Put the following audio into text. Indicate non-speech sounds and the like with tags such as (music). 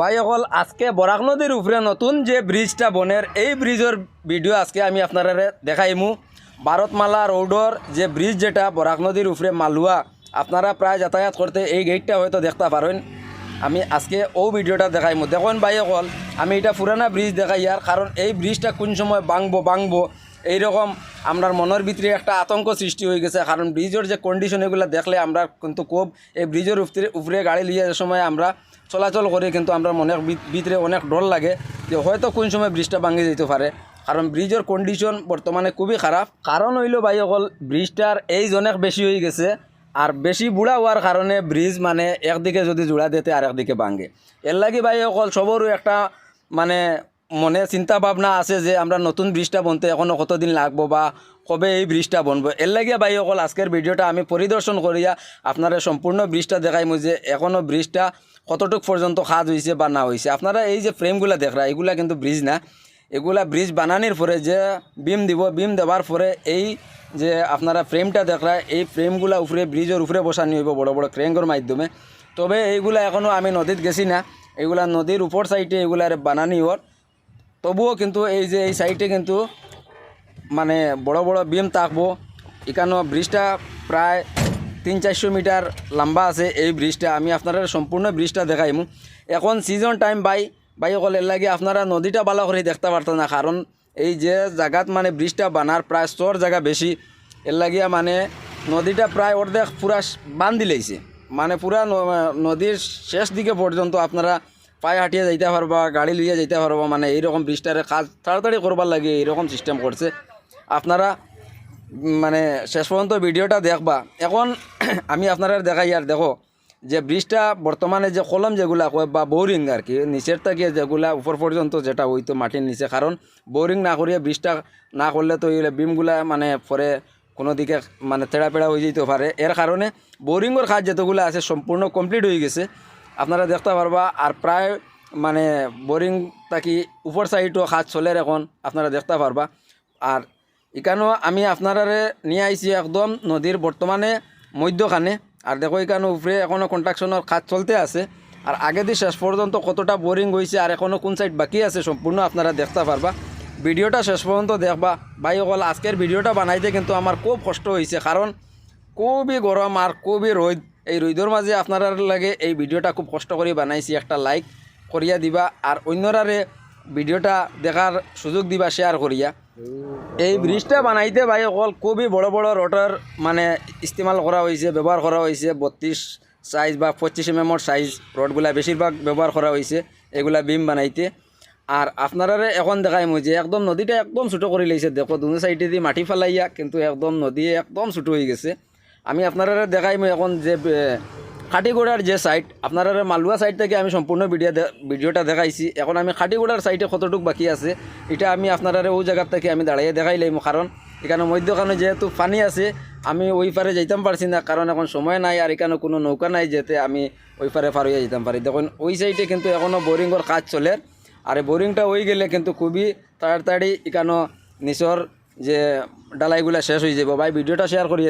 ভাই, অকল আজকে বরাক নদীর উপরে নতুন যে ব্রিজটা বনের, এই ব্রিজের ভিডিও আজকে আমি আপনারা দেখাইমু। ভারতমালা রোডর যে ব্রিজ যেটা বরাক নদীর উপরে মালুয়া আপনারা প্রায় যাতায়াত করতে এই গেটটা হয়তো দেখতে পারেন আমি আজকে ও ভিডিওটা দেখাইমু। দেখুন ভাই, অকল আমি এটা পুরানা ব্রিজ দেখাই আর কারণ এই ব্রিজটা কোন সময় ভাঙবো ভাঙবো, এইরকম আপনার মনের ভিতরে একটা আতঙ্ক সৃষ্টি হয়ে গেছে। কারণ ব্রিজের যে কন্ডিশন এগুলো দেখলে আমরা কিন্তু খুব এই ব্রিজের উপরে উপরে গাড়ি লিয়ে সময় আমরা চলাচল করি কিন্তু আমরা ভি- ভিতরে অনেক ডর লাগে যে হয়তো কোন সময় ব্রিজটা ভাঙে যেতে পারে কারণ ব্রিজের কন্ডিশন বর্তমানে খুবই খারাপ কারণ হইল ভাই অকল ব্রিজটার এইজ অনেক বেশি হয়ে গেছে আর বেশি বুড়া হওয়ার কারণে ব্রিজ মানে একদিকে যদি জোড়া দিতে আর একদিকে ভাঙে। এর লাগি ভাই অকল সবরও একটা মানে মনে চিন্তা ভাবনা আছে যে আমরা নতুন ব্রিজটা বনতে এখনও কতদিন লাগবো বা কবে এই ব্রিজটা বনবো? এর লাগিয়া ভাই অকল আজকের ভিডিওটা আমি পরিদর্শন করিয়া আপনারা সম্পূর্ণ ব্রিজটা দেখাইমু যে এখনও ব্রিজটা কতটুক পর্যন্ত কাজ হয়েছে বা না হয়েছে আপনারা এই যে ফ্রেমগুলো দেখরা এগুলা কিন্তু ব্রিজ না। এগুলা ব্রিজ বানানির পরে যে বিম দিব, বিম দেওয়ার পরে এই যে আপনারা ফ্রেমটা দেখরা এই ফ্রেমগুলা উপরে, ব্রিজের উপরে বসানি হইব বড় বড় ক্রেঙ্গর মাধ্যমে। তবে এইগুলা এখনও আমি নদীত গেছি না। এগুলা নদীর উপর সাইডে এগুলার বানানি ওর তবুও কিন্তু এই যে এই সাইডে কিন্তু মানে বড় বড় বিম থাকব এখানেও ব্রিজটা প্রায় তিন চারশো মিটার লম্বা আছে। এই ব্রিজটা আমি আপনারা সম্পূর্ণ ব্রিজটা দেখাইমু। এখন সিজন টাইম বাই বাই অকল এর লাগে আপনারা নদীটা ভালো করে দেখতে পারতেন না। কারণ এই যে জায়গাত মানে ব্রিজটা বানার প্রায় স্তর জায়গা বেশি। এর লাগিয়া মানে নদীটা প্রায় অর্ধেক পুরা বান দিলেইছে মানে পুরা নদীর শেষ দিকে পর্যন্ত আপনারা পায়ে হাঁটিয়ে যাইতে পারবা, গাড়ি লিয়ে যাইতে পারবা। মানে এইরকম ব্রিজটারে কাজ তাড়াতাড়ি করবার লাগে এইরকম সিস্টেম করছে। আপনারা মানে শেষ পর্যন্ত ভিডিওটা দেখবা। এখন (coughs) আমি আপনারা দেখাই আর দেখো, যে ব্রিজটা বর্তমানে যে কলম যেগুলা কয় বা বোরিং আর কি, নিচের থেকে যেগুলা উপর পর্যন্ত যেটা হইতো মাটির নিচে, কারণ বোরিং না করিয়ে ব্রিজটা না করলে তো এই বিমগুলা মানে পরে কোনো দিকে মানে তেড়া পেড়া হয়ে যেতে পারে। এর কারণে বোরিংয়ের কাজ যতগুলো আছে সম্পূর্ণ কমপ্লিট হয়ে গেছে। আপনারা দেখতে পারবা, আর প্রায় মানে বোরিং তাকি উপর সাইডও কাজ চলে এখন, আপনারা দেখতে পারবা। আর এখানেও আমি আপনারারে নিয়ে আইছি একদম নদীর বর্তমানে মধ্যখানে। আর দেখো এখানে উপরে এখনও কন্ট্রাকশনের কাজ চলতে আছে। আর আগে দিয়ে শেষ পর্যন্ত কতটা বোরিং হয়েছে আর এখনও কোন সাইড বাকি আছে সম্পূর্ণ আপনারা দেখতে পারবা। ভিডিওটা শেষ পর্যন্ত দেখবা। ভাই, অকল আজকের ভিডিওটা বানাইতে কিন্তু আমার খুব কষ্ট হয়েছে কারণ খুবই গরম আর খুবই রোদ। এই রোদের মাঝে আপনারা লাগে এই ভিডিওটা খুব কষ্ট করে বানাইছি। একটা লাইক করিয়া দিবা আর অন্যরারে ভিডিওটা দেখার সুযোগ দিবা শেয়ার করিয়া। এই ব্রিজটা বানাইতে ভাই অকল খুবই বড় বড় রোডের মানে ইস্তেমাল করা হয়েছে ব্যবহার করা হয়েছে বত্রিশ সাইজ বা পঁচিশ এম এমর সাইজ রডগুলা বেশিরভাগ ব্যবহার করা হয়েছে এগুলা বিম বানাইতে। আর আপনারা এখন দেখাই যে একদম নদীটা একদম ছোটো করে লাইছে। দেখো, দুনো সাইডে দিয়ে মাটি ফেলাইয়া কিন্তু একদম নদী একদম ছোটো হয়ে গেছে। আমি আপনারা দেখাই এখন যে খাটিগোড়ার যে সাইড আপনারা মালুয়া সাইড থেকে আমি সম্পূর্ণ ভিডিও ভিডিওটা দেখাইছি। এখন আমি খাটিগোড়ার সাইডে কতটুক বাকি আছে, এটা আমি আপনারা ওই জায়গার থেকে আমি দাঁড়িয়ে দেখাই লাইম। কারণ এখানে মধ্যখানে যেহেতু পানি আছে, আমি ওই পারে যাইতাম পারছি না, কারণ এখন সময় নাই আর এখানে কোনো নৌকা নাই যেতে আমি ওই পারে পার হয়ে যেতাম পারি। দেখুন, ওই সাইডে কিন্তু এখনও বোরিংয়ের কাজ চলে। আর বোরিংটা হয়ে গেলে কিন্তু খুবই তাড়াতাড়ি এখানে নিচর যে ডালাইগুলা শেষ হয়ে যাব ভাই ভিডিওটা শেয়ার করিয়ে